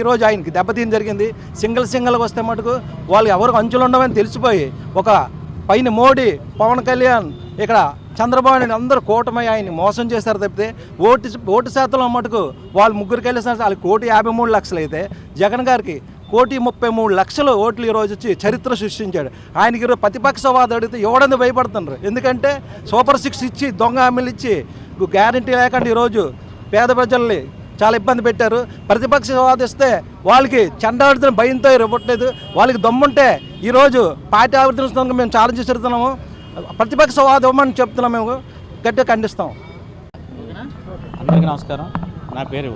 ఈరోజు ఆయనకి దెబ్బతీయడం జరిగింది. సింగిల్ సింగిల్గా వస్తే మటుకు వాళ్ళు ఎవరు అంచులు ఉండవని తెలిసిపోయి ఒక పైన మోడీ పవన్ కళ్యాణ్ ఇక్కడ చంద్రబాబు నాయుడు అందరూ కూటమి ఆయన్ని మోసం చేశారు తప్పితే ఓటు ఓటు శాతంలో మటుకు వాళ్ళు ముగ్గురు కలిసిన వాళ్ళకి కోటి యాభై మూడు లక్షలు అయితే జగన్ గారికి కోటి ముప్పై మూడు లక్షలు ఓట్లు ఈరోజు వచ్చి చరిత్ర సృష్టించాడు. ఆయనకి ఈరోజు ప్రతిపక్షవాదం అడిగితే ఎవడని భయపడుతున్నారు ఎందుకంటే సూపర్ సిక్స్ ఇచ్చి దొంగ హామీలు ఇచ్చి గ్యారంటీ లేకుండా ఈరోజు పేద ప్రజల్ని చాలా ఇబ్బంది పెట్టారు. ప్రతిపక్ష వాదిస్తే వాళ్ళకి చండాడుతున్న భయంతో ఇవ్వట్లేదు. వాళ్ళకి దమ్ముంటే ఈరోజు పార్టీ ఆవిర్తిస్తున్నాం మేము ఛాలెంజ్ చేస్తున్నాము. ప్రతిపక్ష వాదం ఇవ్వమని చెప్తున్నాం మేము. గట్టిగా ఖండిస్తాం. అందరికీ నమస్కారం. నా పేరు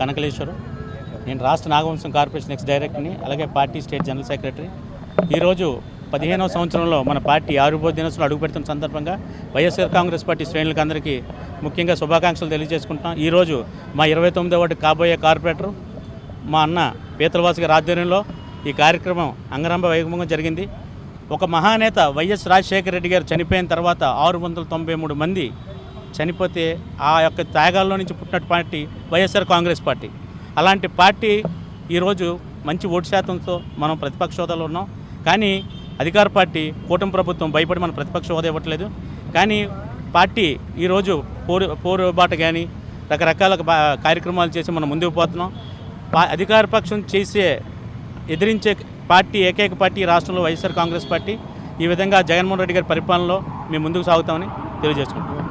కనకలేశ్వరు. నేను రాష్ట్ర నాగవంశం కార్పొరేషన్ ఎక్స్ డైరెక్టర్ని అలాగే పార్టీ స్టేట్ జనరల్ సెక్రటరీ. ఈరోజు పదిహేనవ సంవత్సరంలో మన పార్టీ ఆరుబో దినోత్సవం అడుగుపెడుతున్న సందర్భంగా వైఎస్ఆర్ కాంగ్రెస్ పార్టీ శ్రేణులకు అందరికీ ముఖ్యంగా శుభాకాంక్షలు తెలియజేసుకుంటున్నాం. ఈరోజు మా ఇరవై తొమ్మిదో వాటి కాబోయే కార్పొరేటర్ మా అన్న పీతలవాసి గారి ఆధ్వర్యంలో ఈ కార్యక్రమం అంగరంభ వైభవంగా జరిగింది. ఒక మహానేత వైఎస్ రాజశేఖర రెడ్డి గారు చనిపోయిన తర్వాత ఆరు వందల తొంభై మూడు మంది చనిపోతే ఆ యొక్క త్యాగాల్లో నుంచి పుట్టిన పార్టీ వైఎస్ఆర్ కాంగ్రెస్ పార్టీ. అలాంటి పార్టీ ఈరోజు మంచి ఓటు శాతంతో మనం ప్రతిపక్ష హోదాలో ఉన్నాం. కానీ అధికార పార్టీ కూటమి ప్రభుత్వం భయపడి మన ప్రతిపక్ష హోదా ఇవ్వట్లేదు. కానీ పార్టీ ఈరోజు పోరు పోరుబాట కానీ రకరకాల కార్యక్రమాలు చేసి మనం ముందుకు పోతున్నాం. అధికార పక్షం చేసే ఎదిరించే పార్టీ ఏకైక పార్టీ ఈ రాష్ట్రంలో వైఎస్ఆర్ కాంగ్రెస్ పార్టీ. ఈ విధంగా జగన్మోహన్ రెడ్డి గారి పరిపాలనలో మేము ముందుకు సాగుతామని తెలియజేసుకుంటాం